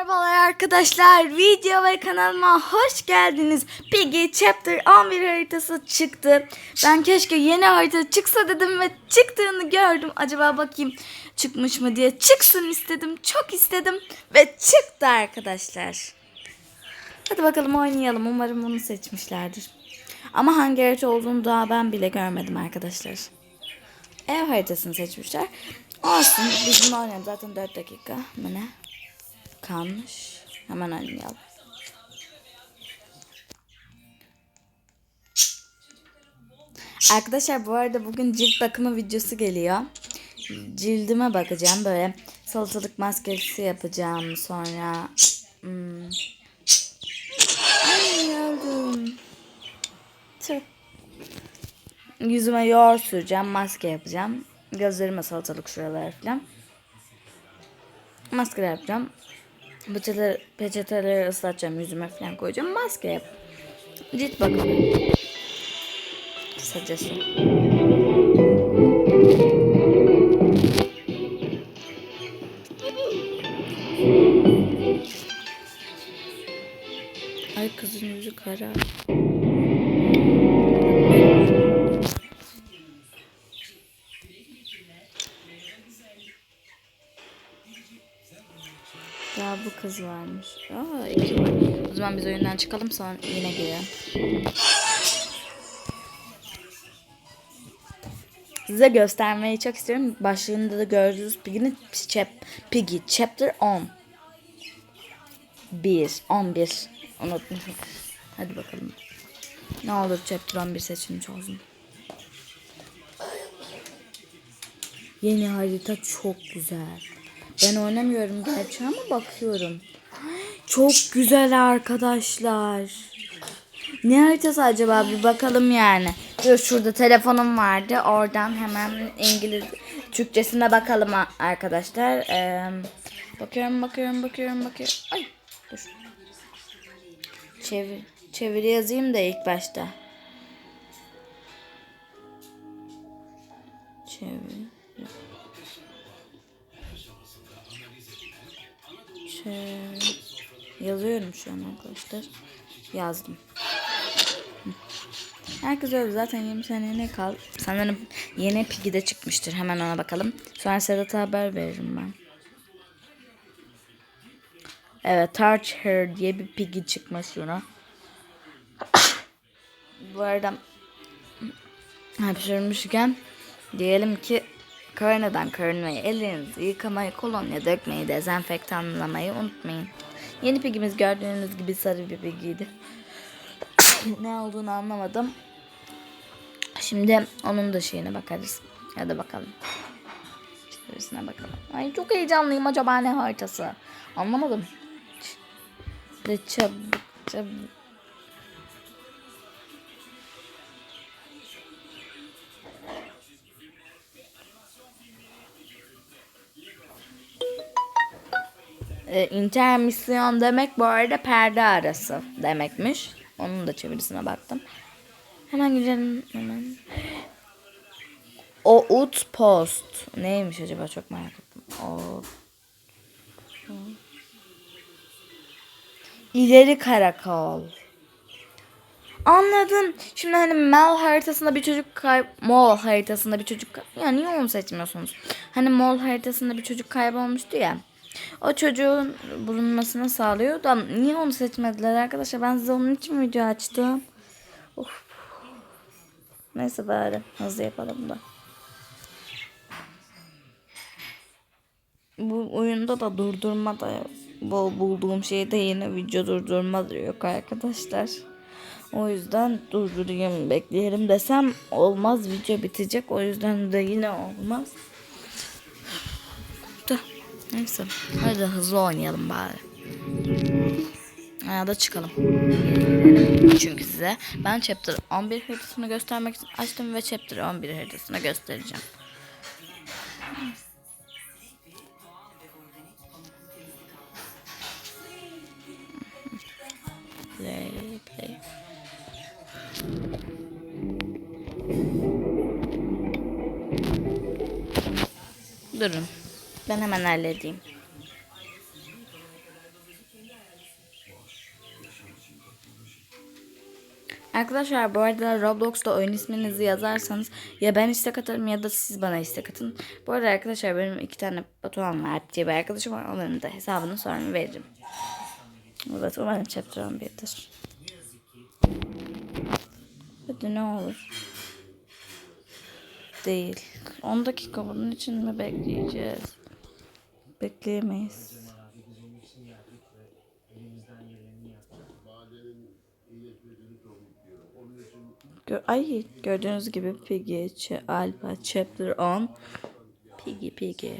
Merhabalar arkadaşlar. Video ve kanalıma hoş geldiniz. Piggy Chapter 11 haritası çıktı. Ben keşke yeni harita çıksa dedim ve çıktığını gördüm. Acaba bakayım çıkmış mı diye. Çıksın istedim. Çok istedim. Ve çıktı arkadaşlar. Hadi bakalım oynayalım. Umarım bunu seçmişlerdir. Ama hangi harita olduğunu daha ben bile görmedim arkadaşlar. Ev haritasını seçmişler. Olsun biz oynayalım. Zaten 4 dakika. Bu ne? Kalmış. Hemen oynayalım. Arkadaşlar bu arada bugün cilt bakımı videosu geliyor. Cildime bakacağım. Böyle salatalık maskesi yapacağım. Sonra... Hmm. Ay öldüm. Tüh. Yüzüme yoğurt süreceğim. Maske yapacağım. Gözlerime salatalık şuralara falan. Maske yapacağım. Peçeteleri, peçeteleri ıslatacağım. Yüzüme falan koyacağım. Maske yap. Cilt bakımı. Kısacası. Ay kızın yüzü kara. Ya bu kız varmış. Aa var. O zaman biz oyundan çıkalım sonra yine girelim. Size göstermeyi çok istiyorum. Başlığında da gördüğünüz Piggy'nin chap, Piggy Chapter 10. 1. 11. Unutmuşum. Hadi bakalım. Ne olur Chapter 11 seçilmiş olsun. Yeni harita çok güzel. Ben oynamıyorum gerçi ama bakıyorum. Çok güzel arkadaşlar. Ne haritası acaba bir bakalım yani. Dur şurada telefonum vardı. Oradan hemen İngiliz Türkçesine bakalım arkadaşlar. Ee, bakıyorum bakıyorum bakıyorum bakıyorum. Ay dur. Çevir, çeviri yazayım da ilk başta. Çevir. Çevir. Yazıyorum şu an arkadaşlar. Yazdım. Herkes öyle zaten 20 sene ne kal. Sanırım yeni Piggy'de çıkmıştır. Hemen ona bakalım. Sonra Sedat'a haber veririm ben. Evet Touch Her diye bir Piggy çıkmış şuna. Bu arada hapşırmışken diyelim ki koronadan korunmayı, ellerinizi yıkamayı, kolonya dökmeyi, dezenfektanlamayı unutmayın. Yeni pigimiz gördüğünüz gibi sarı bir pigiydi. ne olduğunu anlamadım. Şimdi onun da şeyine bakarız. Ya da bakalım. Çevirisine bakalım. Ay çok heyecanlıyım acaba ne haritası? Anlamadım. Çabuk çabuk. E, intermisyon demek bu arada perde arası demekmiş. Onun da çevirisine baktım. Hemen girelim hemen. O ut post. Neymiş acaba çok merak ettim. O İleri karakol. Anladım. Şimdi hani Mel haritasında bir çocuk kay Mol haritasında bir çocuk ya niye onu seçmiyorsunuz? Hani Mol haritasında bir çocuk kaybolmuştu ya. O çocuğun bulunmasını sağlıyor da niye onu seçmediler arkadaşlar? Ben size onun için video açtım. Of. Neyse bari hızlı yapalım da. Bu oyunda da durdurma da. Bu bulduğum şeyde yine video durdurma yok arkadaşlar. O yüzden durdurayım bekleyelim desem olmaz video bitecek. O yüzden de yine olmaz. Neyse hadi hızlı oynayalım bari. Ya da çıkalım. Çünkü size ben chapter 11 haritasını göstermek için açtım ve chapter 11 haritasını göstereceğim. Play, play. Durun. Ben hemen halledeyim. Arkadaşlar bu arada Roblox'ta oyun isminizi yazarsanız ya ben istek atarım ya da siz bana istek atın. Bu arada arkadaşlar benim iki tane Batuhan var diye bir arkadaşım var. Onların da hesabını sonra veririm. Evet umarım chapter 11'dir. Hadi ne olur. Değil. 10 dakika bunun için mi bekleyeceğiz? Bekleyemeyiz. Ay gördüğünüz gibi Piggy, Alpha, Chapter 10. Piggy, Piggy.